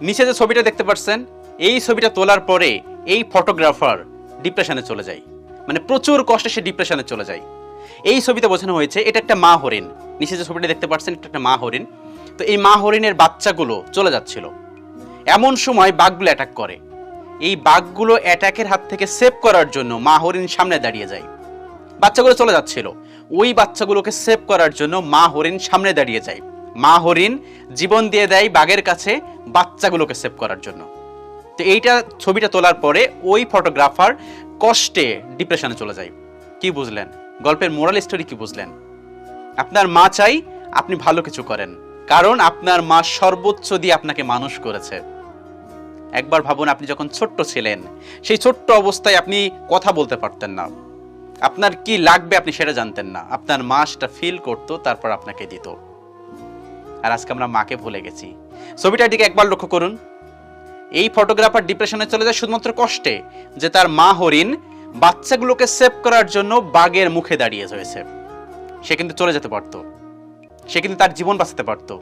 নিচে যে ছবিটা দেখতে পাচ্ছেন এই ছবিটা তোলার পরে এই ফটোগ্রাফার ডিপ্রেশনে চলে যায়। মানে প্রচুর কষ্টে সে ডিপ্রেশনে চলে যায়। এই ছবিতে বোঝানো হয়েছে, এটা একটা মা হরিণ। নিচে যে ছবিটা দেখতে পাচ্ছেন এটা একটা মা হরিণ। তো এই মা হরিণের বাচ্চাগুলো চলে যাচ্ছিল। এমন সময় বাঘগুলো অ্যাটাক করে। এই বাঘগুলো অ্যাটাকের হাত থেকে সেভ করার জন্য মা হরিণ সামনে দাঁড়িয়ে যায়। বাচ্চাগুলো চলে যাচ্ছিল। ওই বাচ্চাগুলোকে সেভ করার জন্য মা হরিণ সামনে দাঁড়িয়ে যায়। মা হরিণ জীবন দিয়ে দেয় বাঘের কাছে বাচ্চাগুলোকে সেভ করার জন্য। তো এইটা ছবিটা তোলার পরে ওই ফটোগ্রাফার কষ্টে ডিপ্রেশনে চলে যায়। কি বুঝলেন? গল্পের মোরাল স্টোরি কি বুঝলেন? আপনার মা চাই আপনি ভালো কিছু করেন। কারণ আপনার মা সর্বোচ্চ দিয়ে আপনাকে মানুষ করেছে। একবার ভাবুন, আপনি যখন ছোট্ট ছিলেন, সেই ছোট্ট অবস্থায় আপনি কথা বলতে পারতেন না। আপনার কি লাগবে আপনি সেটা জানতেন না। আপনার মা সেটা ফিল করতো, তারপর আপনাকে দিত। আর আজকে আমরা মাকে ভুলে গেছি। ছবিটার দিকে একবার লক্ষ্য করুন। এই ফটোগ্রাফার ডিপ্রেশনে চলে যায় শুধুমাত্র কষ্টে যে তার মা হরিণ বাচ্চাগুলোকে সেভ করার জন্য বাঘের মুখে দাঁড়িয়ে রয়েছে। সে কিন্তু চলে যেতে পারতো। সে কিন্তু তার জীবন বাঁচাতে পারতো।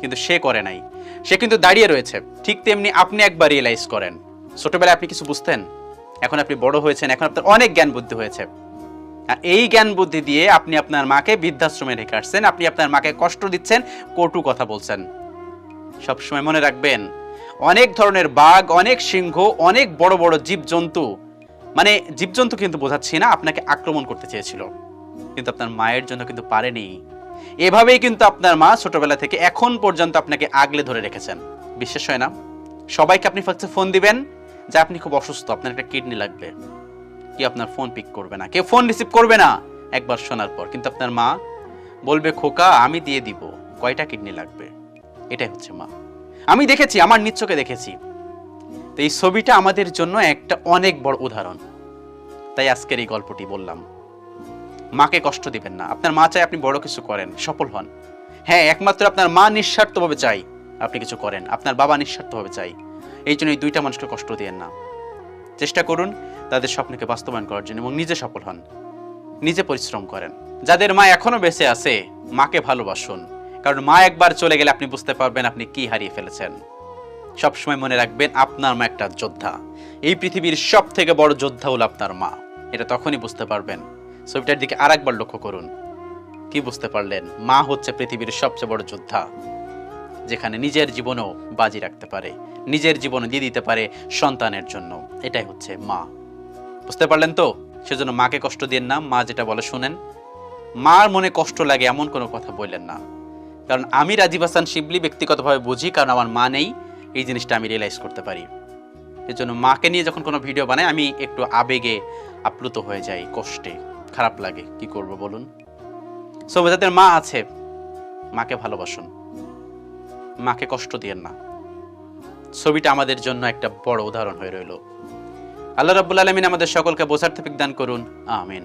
কিন্তু সে করে নাই। সে কিন্তু দাঁড়িয়ে রয়েছে। ঠিক তেমনি আপনি একবার রিয়েলাইজ করেন। ছোটবেলায় আপনি কিছু বুঝতেন? এখন আপনি বড় হয়েছেন। এখন আপনার অনেক জ্ঞান বুদ্ধি হয়েছে। আর এই জ্ঞান বুদ্ধি দিয়ে আপনি আপনার মাকে বৃদ্ধাশ্রমে রেখে আসছেন। আপনি আপনার মাকে কষ্ট দিচ্ছেন, কটু কথা বলছেন। সবসময় মনে রাখবেন, অনেক ধরনের বাঘ, অনেক সিংহ, অনেক বড় বড় জীবজন্তু মানে জীবজন্তু কিন্তু বোঝাচ্ছি না, আপনাকে আক্রমণ করতে চেয়েছিল। কিন্তু আপনার মায়ের জন্য কিন্তু পারেনি। এভাবেই কিন্তু আপনার মা ছোটবেলা থেকে এখন পর্যন্ত আপনাকে আগলে ধরে রেখেছেন। বিশ্বাস হয় না? সবাইকে আপনি ফোন দিবেন যে, আপনি খুব অসুস্থ, আপনার একটা কিডনি লাগবে। কি আপনার ফোন পিক করবে না? কেউ ফোন রিসিভ করবে না? একবার শোনার পর। কিন্তু আপনার মা বলবে, খোকা, আমি দিয়ে দিব। কয়টা কিডনি লাগবে? এটাই হচ্ছে মা। আমি দেখেছি, আমার নিচ্ছকে দেখেছি। তো এই ছবিটা আমাদের জন্য একটা অনেক বড় উদাহরণ। তাই আজকের এই গল্পটি বললাম। মাকে কষ্ট দিবেন না। আপনার মা চাই আপনি বড় কিছু করেন, সফল হন। হ্যাঁ একমাত্র আপনার মা নিঃস্বার্থভাবে চাই আপনি কিছু করেন। আপনার বাবা নিঃস্বার্থভাবে চাই এই জন্য এই দুইটা মানুষকে কষ্ট দিয়েন না। চেষ্টা করুন তাদের স্বপ্নকে বাস্তবায়ন করার জন্য এবং নিজে সফল হন। নিজে পরিশ্রম করেন। যাদের মা এখনও বেঁচে আছে, মাকে ভালোবাসুন। কারণ মা একবার চলে গেলে আপনি বুঝতে পারবেন আপনি কি হারিয়ে ফেলেছেন। সবসময় মনে রাখবেন, আপনার মা একটা যোদ্ধা। এই পৃথিবীর সব থেকে বড় যোদ্ধা হল আপনার মা। এটা তখনই বুঝতে পারবেন। ছবিটার দিকে আর একবার লক্ষ্য করুন। কি বুঝতে পারলেন? মা হচ্ছে পৃথিবীর সবচেয়ে বড় যোদ্ধা, যেখানে নিজের জীবনও বাজি রাখতে পারে। নিজের জীবন দিয়ে দিতে পারে সন্তানের জন্য। এটাই হচ্ছে মা। বুঝতে পারলেন তো? সেজন্য মাকে কষ্ট দিন না, মা যেটা বলে শুনেন। মার মনে কষ্ট লাগে, এমন কোনো কথা বললেন না। কারণ আমি রাজীব হাসান শিবলি ব্যক্তিগতভাবে বুঝি, কারণ আমার মা নেই, এই জিনিসটা আমি রিয়েলাইজ করতে পারি। এর জন্য মাকে নিয়ে যখন কোনো ভিডিও বানাই, আমি একটু আবেগে আপ্লুত হয়ে যাই, কষ্টে। খারাপ লাগে, কি করব বলুন? সো যাদের মা আছে, মাকে ভালোবাসুন। মাকে কষ্ট দিয়েন না। ছবিটা আমাদের জন্য একটা বড় উদাহরণ হয়ে রইল। আল্লাহ রাবুল আলমিন আমাদের সকলকে বোঝার থেকে দান করুন। আমিন।